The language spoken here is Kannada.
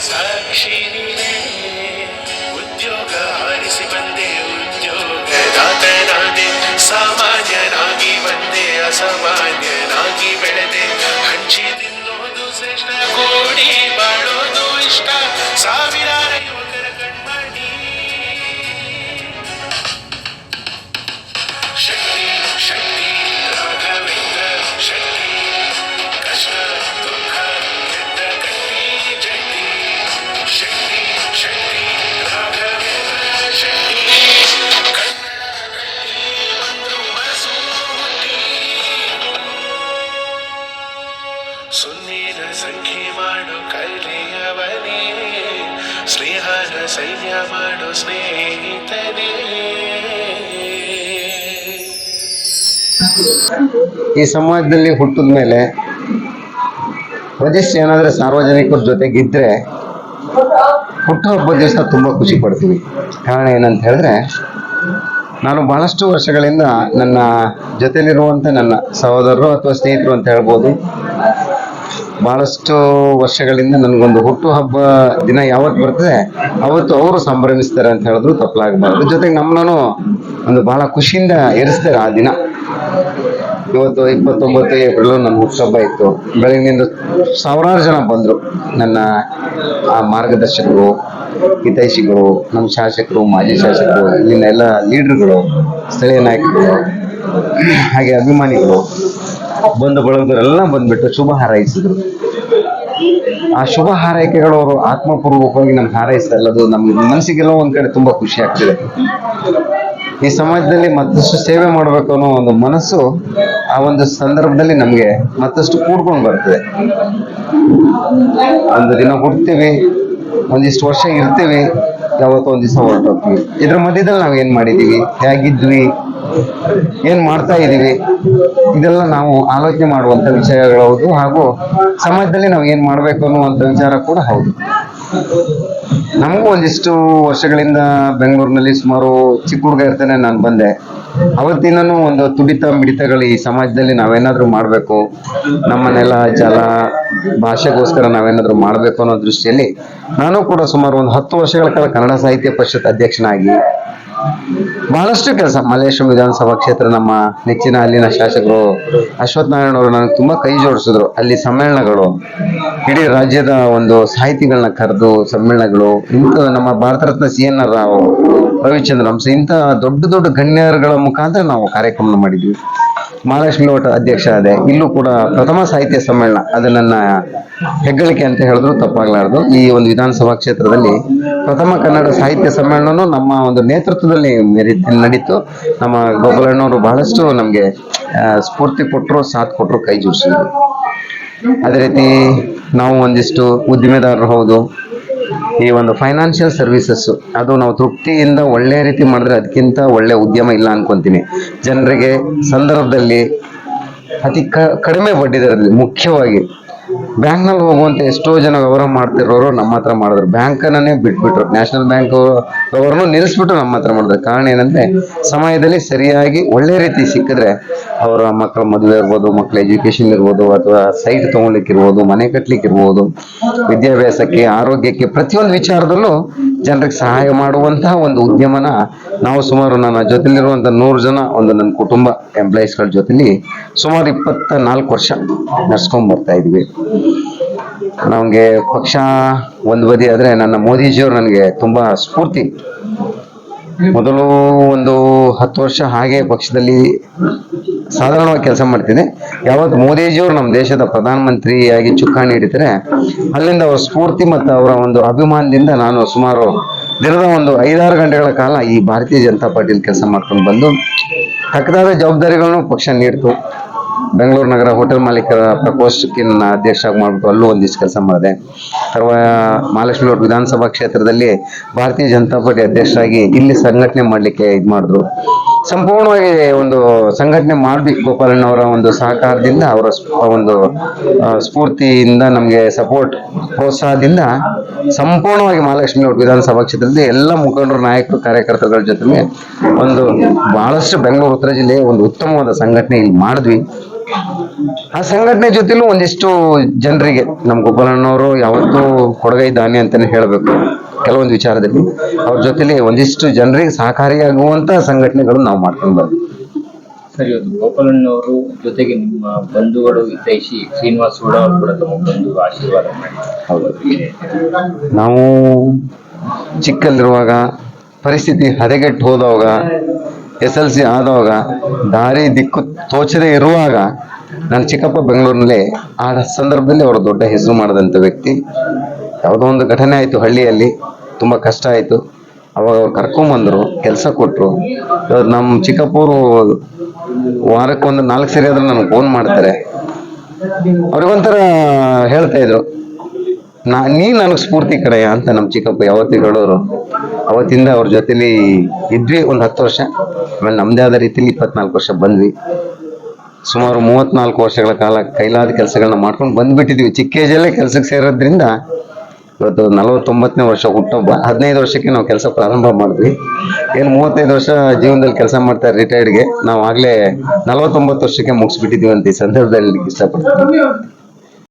ಸಾಕ್ಷಿ ಉದ್ಯೋಗ ಬಂದೆ ಸಾಮಾನ್ಯನಾಗಿ ಬಂದೆ ಬೆಳೆದೆ. ಹಂಚಿ ತಿನ್ನೋದು ಶ್ರೇಷ್ಠ ಕೋಡಿ ಬಾಳೋದು ಇಷ್ಟ. ಸಾವಿರಾರ ಸೈನ್ಯ ಮಾಡು ಸ್ನೇಹಿತನೇ. ಈ ಸಮಾಜದಲ್ಲಿ ಹುಟ್ಟಿದ ಮೇಲೆ ಒಂದಿಷ್ಟು ಏನಾದ್ರೆ ಸಾರ್ವಜನಿಕರ ಜೊತೆಗಿದ್ರೆ ಹುಟ್ಟುಹಬ್ಬದ ದಿವಸ ತುಂಬ ಖುಷಿ ಪಡ್ತೀವಿ ಕಾರಣ ಏನಂತ ಹೇಳಿದ್ರೆ, ನಾನು ಬಹಳಷ್ಟು ವರ್ಷಗಳಿಂದ ನನ್ನ ಜೊತೆಲಿರುವಂಥ ನನ್ನ ಸಹೋದರರು ಅಥವಾ ಸ್ನೇಹಿತರು ಅಂತ ಹೇಳ್ಬೋದು. ಬಹಳಷ್ಟು ವರ್ಷಗಳಿಂದ ನನಗೊಂದು ಹುಟ್ಟುಹಬ್ಬ ದಿನ ಯಾವತ್ತು ಬರ್ತದೆ, ಅವತ್ತು ಅವರು ಸಂಭ್ರಮಿಸ್ತಾರೆ ಅಂತ ಹೇಳಿದ್ರು ತಪ್ಪಲಾಗಬಾರ್ದು. ಜೊತೆಗೆ ನಮ್ಮನ್ನು ಒಂದು ಬಹಳ ಖುಷಿಯಿಂದ ಇರಿಸ್ತಾರೆ ಆ ದಿನ. ಇವತ್ತು ಇಪ್ಪತ್ತೊಂಬತ್ತು ಏಪ್ರಿಲ್ ನನ್ನ ಹುಟ್ಟುಹಬ್ಬ ಇತ್ತು. ಬೆಳಗಿನಿಂದ ಸಾವಿರಾರು ಜನ ಬಂದರು. ನನ್ನ ಆ ಮಾರ್ಗದರ್ಶಕರು, ಹಿತೈಷಿಗಳು, ನಮ್ಮ ಶಾಸಕರು, ಮಾಜಿ ಶಾಸಕರು, ಇಲ್ಲಿನ ಎಲ್ಲ ಲೀಡರ್ಗಳು, ಸ್ಥಳೀಯ ನಾಯಕರು, ಹಾಗೆ ಅಭಿಮಾನಿಗಳು. ಬಂಧು ಬಳಗದವರೆಲ್ಲ ಬಂದ್ಬಿಟ್ಟು ಶುಭ ಹಾರೈಸಿದ್ರು. ಆ ಶುಭ ಹಾರೈಕೆಗಳು ಅವರು ಆತ್ಮಪೂರ್ವಕವಾಗಿ ನಮ್ಗೆ ಹಾರೈಸ್ತಾ ಅದು ನಮ್ಮ ಮನಸ್ಸಿಗೆಲ್ಲ ಒಂದ್ ಕಡೆ ತುಂಬಾ ಖುಷಿ ಆಗ್ತಿದೆ. ಈ ಸಮಾಜದಲ್ಲಿ ಮತ್ತಷ್ಟು ಸೇವೆ ಮಾಡಬೇಕು ಅನ್ನೋ ಒಂದು ಮನಸ್ಸು ಆ ಒಂದು ಸಂದರ್ಭದಲ್ಲಿ ನಮಗೆ ಮತ್ತಷ್ಟು ಕೂಡ್ಕೊಂಡು ಬರ್ತದೆ. ಒಂದು ದಿನ ಹುಡ್ತೀವಿ ಒಂದಿಷ್ಟು ವರ್ಷ ಇರ್ತೀವಿ, ಯಾವತ್ತೋ ಒಂದ್ ದಿವಸ ಹೊರಟೋಗ್ತೀವಿ. ಇದ್ರ ಮಧ್ಯದಲ್ಲಿ ನಾವ್ ಏನ್ ಮಾಡಿದೀವಿ? ಹೇಗಿದ್ವಿ? ಏನ್ ಮಾಡ್ತಾ ಇದ್ದೀವಿ ಇದೆಲ್ಲ ನಾವು ಆಲೋಚನೆ ಮಾಡುವಂಥ ವಿಷಯಗಳು ಹೌದು, ಹಾಗೂ ಸಮಾಜದಲ್ಲಿ ನಾವು ಏನು ಮಾಡಬೇಕು ಅನ್ನುವಂಥ ವಿಚಾರ ಕೂಡ ಹೌದು. ನಮಗೂ ಒಂದಿಷ್ಟು ವರ್ಷಗಳಿಂದ ಬೆಂಗಳೂರಿನಲ್ಲಿ ಸುಮಾರು ಚಿಕ್ಕ ಹುಡುಗ ಇರ್ತಾನೆ ನಾನು ಬಂದೆ. ಅವತ್ತಿನೂ ಒಂದು ತುಡಿತ ಮಿಡಿತಗಳು ಈ ಸಮಾಜದಲ್ಲಿ ನಾವೇನಾದರೂ ಮಾಡಬೇಕು ನಮ್ಮನ್ನೆಲ್ಲ ನೆಲ, ಜಲ, ಭಾಷೆಗೋಸ್ಕರ ನಾವೇನಾದರೂ ಮಾಡಬೇಕು ಅನ್ನೋ ದೃಷ್ಟಿಯಲ್ಲಿ ನಾನು ಕೂಡ ಸುಮಾರು ಒಂದು ಹತ್ತು ವರ್ಷಗಳ ಕಾಲ ಕನ್ನಡ ಸಾಹಿತ್ಯ ಪರಿಷತ್ ಅಧ್ಯಕ್ಷನಾಗಿ ಬಹಳಷ್ಟು ಕೆಲಸ. ಮಲ್ಲೇಶ್ವರ ವಿಧಾನಸಭಾ ಕ್ಷೇತ್ರ ನಮ್ಮ ನೆಚ್ಚಿನ ಅಲ್ಲಿನ ಶಾಸಕರು ಅಶ್ವಥ್ ನಾರಾಯಣ ಅವರು ನನಗೆ ತುಂಬಾ ಕೈ ಜೋಡಿಸಿದ್ರು. ಅಲ್ಲಿ ಸಮ್ಮೇಳನಗಳು, ಇಡೀ ರಾಜ್ಯದ ಒಂದು ಸಾಹಿತಿಗಳನ್ನ ಕರೆದು ಸಮ್ಮೇಳನಗಳು, ಇಂಥ ನಮ್ಮ ಭಾರತ ರತ್ನ ಸಿ ಎನ್ ರಾವ್ ರವಿಚಂದ್ರ ಹಂಸ ಇಂಥ ದೊಡ್ಡ ದೊಡ್ಡ ಗಣ್ಯರುಗಳ ಮುಖಾಂತರ ನಾವು ಕಾರ್ಯಕ್ರಮ ಮಾಡಿದ್ವಿ. ಮಹಾಲಕ್ಷ್ಮಿ ಲೋಟ ಅಧ್ಯಕ್ಷ ಅದೇ ಇಲ್ಲೂ ಕೂಡ ಪ್ರಥಮ ಸಾಹಿತ್ಯ ಸಮ್ಮೇಳನ, ಅದು ನನ್ನ ಹೆಗ್ಗಳಿಕೆ ಅಂತ ಹೇಳಿದ್ರು ತಪ್ಪಾಗಲಾರದು. ಈ ಒಂದು ವಿಧಾನಸಭಾ ಕ್ಷೇತ್ರದಲ್ಲಿ ಪ್ರಥಮ ಕನ್ನಡ ಸಾಹಿತ್ಯ ಸಮ್ಮೇಳನನು ನಮ್ಮ ಒಂದು ನೇತೃತ್ವದಲ್ಲಿ ನಡೀತು. ನಮ್ಮ ಗೋಪಾಲಣ್ಣವರು ಬಹಳಷ್ಟು ನಮಗೆ ಸ್ಫೂರ್ತಿ ಕೊಟ್ಟರು ಸಾಥ್ ಕೊಟ್ಟರು ಕೈ ಜೋಡಿಸಿದ್ರು. ಅದೇ ರೀತಿ ನಾವು ಒಂದಿಷ್ಟು ಉದ್ದಿಮೆದಾರರು ಹೌದು ಈ ಒಂದು ಫೈನಾನ್ಷಿಯಲ್ ಸರ್ವಿಸಸ್ ಅದು ನಾವು ತೃಪ್ತಿಯಿಂದ ಒಳ್ಳೆ ರೀತಿ ಮಾಡಿದ್ರೆ ಅದಕ್ಕಿಂತ ಒಳ್ಳೆ ಉದ್ಯಮ ಇಲ್ಲ ಅನ್ಕೊಂತೀನಿ. ಜನರಿಗೆ ಸಂದರ್ಭದಲ್ಲಿ ಅತಿ ಕಡಿಮೆ ಬಡ್ಡಿ ದರದಲ್ಲಿ ಮುಖ್ಯವಾಗಿ ಬ್ಯಾಂಕ್ನಲ್ಲಿ ಹೋಗುವಂತ ಎಷ್ಟೋ ಜನ ವ್ಯವಹಾರ ಮಾಡ್ತಿರೋರು ನಮ್ಮ ಹತ್ರ ಮಾಡಿದ್ರು. ಬ್ಯಾಂಕನ್ನೇ ಬಿಟ್ಬಿಟ್ರು. ನ್ಯಾಷನಲ್ ಬ್ಯಾಂಕ್ ಅವ್ರನ್ನು ನಿಲ್ಲಿಸ್ಬಿಟ್ಟು ನಮ್ಮ ಹತ್ರ ಮಾಡಿದ್ರು. ಕಾರಣ ಏನಂದ್ರೆ, ಸಮಯದಲ್ಲಿ ಸರಿಯಾಗಿ ಒಳ್ಳೆ ರೀತಿ ಸಿಕ್ಕಿದ್ರೆ ಅವರ ಮಕ್ಕಳ ಮದುವೆ ಇರ್ಬೋದು, ಮಕ್ಕಳ ಎಜುಕೇಶನ್ ಇರ್ಬೋದು, ಅಥವಾ ಸೈಟ್ ತಗೊಳ್ಲಿಕ್ಕೆ ಇರ್ಬೋದು ಮನೆ ಕಟ್ಲಿಕ್ಕೆ ಇರ್ಬೋದು ವಿದ್ಯಾಭ್ಯಾಸಕ್ಕೆ, ಆರೋಗ್ಯಕ್ಕೆ ಪ್ರತಿಯೊಂದು ವಿಚಾರದಲ್ಲೂ ಜನರಿಗೆ ಸಹಾಯ ಮಾಡುವಂತಹ ಒಂದು ಉದ್ಯಮನ ನಾವು ಸುಮಾರು ನನ್ನ ಜೊತೆಲಿರುವಂತ ನೂರು ಜನ ಒಂದು ನನ್ನ ಕುಟುಂಬ ಎಂಪ್ಲಾಯೀಸ್ಗಳ ಜೊತೆಲಿ ಸುಮಾರು ಇಪ್ಪತ್ತ ನಾಲ್ಕು ವರ್ಷ ನಡ್ಸ್ಕೊಂಡ್ ಬರ್ತಾ ಇದ್ವಿ. ನಮಗೆ ಪಕ್ಷ ಒಂದು ಬದಿ ಆದ್ರೆ ನನ್ನ ಮೋದಿಜಿಯವರು ನನಗೆ ತುಂಬಾ ಸ್ಫೂರ್ತಿ ಮೊದಲು ಒಂದು ಹತ್ತು ವರ್ಷ ಹಾಗೆ ಪಕ್ಷದಲ್ಲಿ ಸಾಧಾರಣವಾಗಿ ಕೆಲಸ ಮಾಡ್ತಿದ್ದೆ. ಯಾವತ್ತು ಮೋದಿಜಿಯವರು ನಮ್ಮ ದೇಶದ ಪ್ರಧಾನಮಂತ್ರಿಯಾಗಿ ಚುಕ್ಕಾಣಿ ಹಿಡಿತಾರೆ, ಅಲ್ಲಿಂದ ಅವರ ಸ್ಫೂರ್ತಿ ಮತ್ತು ಅವರ ಒಂದು ಅಭಿಮಾನದಿಂದ ನಾನು ಸುಮಾರು ದಿನದ ಒಂದು ಐದಾರು ಗಂಟೆಗಳ ಕಾಲ ಈ ಭಾರತೀಯ ಜನತಾ ಪಾರ್ಟಿಯಲ್ಲಿ ಕೆಲಸ ಮಾಡ್ಕೊಂಡು ಬಂದು, ತಕ್ಕದಾದ ಜವಾಬ್ದಾರಿಗಳನ್ನು ಪಕ್ಷ ನೀಡ್ತು. ಬೆಂಗಳೂರು ನಗರ ಹೋಟೆಲ್ ಮಾಲೀಕರ ಪ್ರಕೋಷ್ಠಕ್ಕೆ ನನ್ನ ಅಧ್ಯಕ್ಷ ಮಾಡಿಬಿಟ್ಟು ಅಲ್ಲೂ ಒಂದಿಷ್ಟು ಕೆಲಸ ಮಾಡಿದೆ. ಸರ್ವ ಮಹಾಲಕ್ಷ್ಮಿ ರೋಡ್ ವಿಧಾನಸಭಾ ಕ್ಷೇತ್ರದಲ್ಲಿ ಭಾರತೀಯ ಜನತಾ ಪಾರ್ಟಿ ಅಧ್ಯಕ್ಷರಾಗಿ ಇಲ್ಲಿ ಸಂಘಟನೆ ಮಾಡಲಿಕ್ಕೆ ಇದು ಮಾಡಿದ್ರು. ಸಂಪೂರ್ಣವಾಗಿ ಒಂದು ಸಂಘಟನೆ ಮಾಡಿ ಗೋಪಾಲಣ್ಣವರ ಒಂದು ಸಹಕಾರದಿಂದ, ಅವರ ಒಂದು ಸ್ಫೂರ್ತಿಯಿಂದ ನಮಗೆ ಸಪೋರ್ಟ್ ಪ್ರೋತ್ಸಾಹದಿಂದ ಸಂಪೂರ್ಣವಾಗಿ ಮಹಾಲಕ್ಷ್ಮಿ ಅವರು ವಿಧಾನಸಭಾ ಕ್ಷೇತ್ರದಲ್ಲಿ ಎಲ್ಲ ಮುಖಂಡರು, ನಾಯಕರು, ಕಾರ್ಯಕರ್ತರುಗಳ ಜೊತೆಗೆ ಒಂದು ಬಹಳಷ್ಟು ಬೆಂಗಳೂರು, ಉತ್ತರ ಜಿಲ್ಲೆಯ ಒಂದು ಉತ್ತಮವಾದ ಸಂಘಟನೆ ಇಲ್ಲಿ ಮಾಡಿದ್ವಿ. ಆ ಸಂಘಟನೆ ಜೊತೆಲೂ ಒಂದಿಷ್ಟು ಜನರಿಗೆ, ನಮ್ಮ ಗೋಪಾಲಣ್ಣವರು ಯಾವತ್ತೂ ಕೊಡಗೈ ದಾನಿ ಅಂತಾನೆ ಹೇಳಬೇಕು. ಕೆಲವೊಂದು ವಿಚಾರದಲ್ಲಿ ಅವ್ರ ಜೊತೆಲಿ ಒಂದಿಷ್ಟು ಜನರಿಗೆ ಸಹಕಾರಿಯಾಗುವಂತ ಸಂಘಟನೆಗಳು ನಾವು ಮಾಡ್ಕೊಂಡು ಬಂದ್ವಿ. ಸರಿ ಅದು ಗೋಪಾಲಣ್ಣವರು ಜೊತೆಗೆ ನಿಮ್ಮ ಬಂಧುಗಳು ಹಿತೈಷಿ ಶ್ರೀನಿವಾಸ ಗೌಡ ಅವರು ಕೂಡ ತಮ್ಮ ಬಂಧು ಆಶೀರ್ವಾದ ಮಾಡಿ. ಹೌದು. ನಾವು ಚಿಕ್ಕಲ್ಲಿರುವಾಗ ಪರಿಸ್ಥಿತಿ ಹದಗೆಟ್ಟು ಹೋದವಾಗ ಎಸ್ ಎಲ್ ಸಿ ಆದವಾಗ ದಾರಿ ದಿಕ್ಕು ತೋಚದೆ ಇರುವಾಗ ನನ್ನ ಚಿಕ್ಕಪ್ಪ ಬೆಂಗಳೂರಿನಲ್ಲಿ ಆ ಸಂದರ್ಭದಲ್ಲಿ ಅವರು ದೊಡ್ಡ ಹೆಸರು ಮಾಡಿದಂಥ ವ್ಯಕ್ತಿ. ಯಾವುದೋ ಒಂದು ಘಟನೆ ಆಯಿತು ಹಳ್ಳಿಯಲ್ಲಿ. ತುಂಬ ಕಷ್ಟ ಆಯಿತು. ಅವಾಗ ಕರ್ಕೊಂಬಂದರು, ಕೆಲಸ ಕೊಟ್ಟರು ನಮ್ಮ ಚಿಕ್ಕಪ್ಪವರು ವಾರಕ್ಕೊಂದು ನಾಲ್ಕು ಸರಿ ಆದ್ರೆ ನನಗೆ ಫೋನ್ ಮಾಡ್ತಾರೆ. ಅವ್ರಿಗೊಂಥರ ಹೇಳ್ತಾ ಇದ್ರು, ನಾ ನೀ ನನಗೆ ಸ್ಫೂರ್ತಿ ಕಡೆಯ ಅಂತ ನಮ್ಮ ಚಿಕ್ಕಪ್ಪ ಯಾವತ್ತಿಗೆ ಹೇಳೋರು. ಅವತ್ತಿಂದ ಅವ್ರ ಜೊತೆಲಿ ಇದ್ವಿ ಒಂದು ಹತ್ತು ವರ್ಷ. ಆಮೇಲೆ ನಮ್ಮದೇ ಆದ ರೀತಿಲಿ ಇಪ್ಪತ್ನಾಲ್ಕು ವರ್ಷ ಬಂದ್ವಿ. ಸುಮಾರು ಮೂವತ್ನಾಲ್ಕು ವರ್ಷಗಳ ಕಾಲ ಕೈಲಾದ ಕೆಲಸಗಳನ್ನ ಮಾಡ್ಕೊಂಡು ಬಂದ್ಬಿಟ್ಟಿದ್ವಿ. ಚಿಕ್ಕ ಏಜಲ್ಲೇ ಕೆಲಸಕ್ಕೆ ಸೇರೋದ್ರಿಂದ ಇವತ್ತು ನಲವತ್ತೊಂಬತ್ತನೇ ವರ್ಷ ಹುಟ್ಟೊಬ್ಬ ಹದಿನೈದು ವರ್ಷಕ್ಕೆ ನಾವು ಕೆಲಸ ಪ್ರಾರಂಭ ಮಾಡಿದ್ವಿ. ಏನು ಮೂವತ್ತೈದು ವರ್ಷ ಜೀವನದಲ್ಲಿ ಕೆಲಸ ಮಾಡ್ತಾರೆ ರಿಟೈರ್ಡ್ಗೆ ನಾವು ಆಗಲೇ ನಲವತ್ತೊಂಬತ್ತು ವರ್ಷಕ್ಕೆ ಮುಗಿಸ್ಬಿಟ್ಟಿದ್ದೀವಿ ಅಂತ ಈ ಸಂದರ್ಭದಲ್ಲಿ ಇಷ್ಟಪಡ್ತೀನಿ.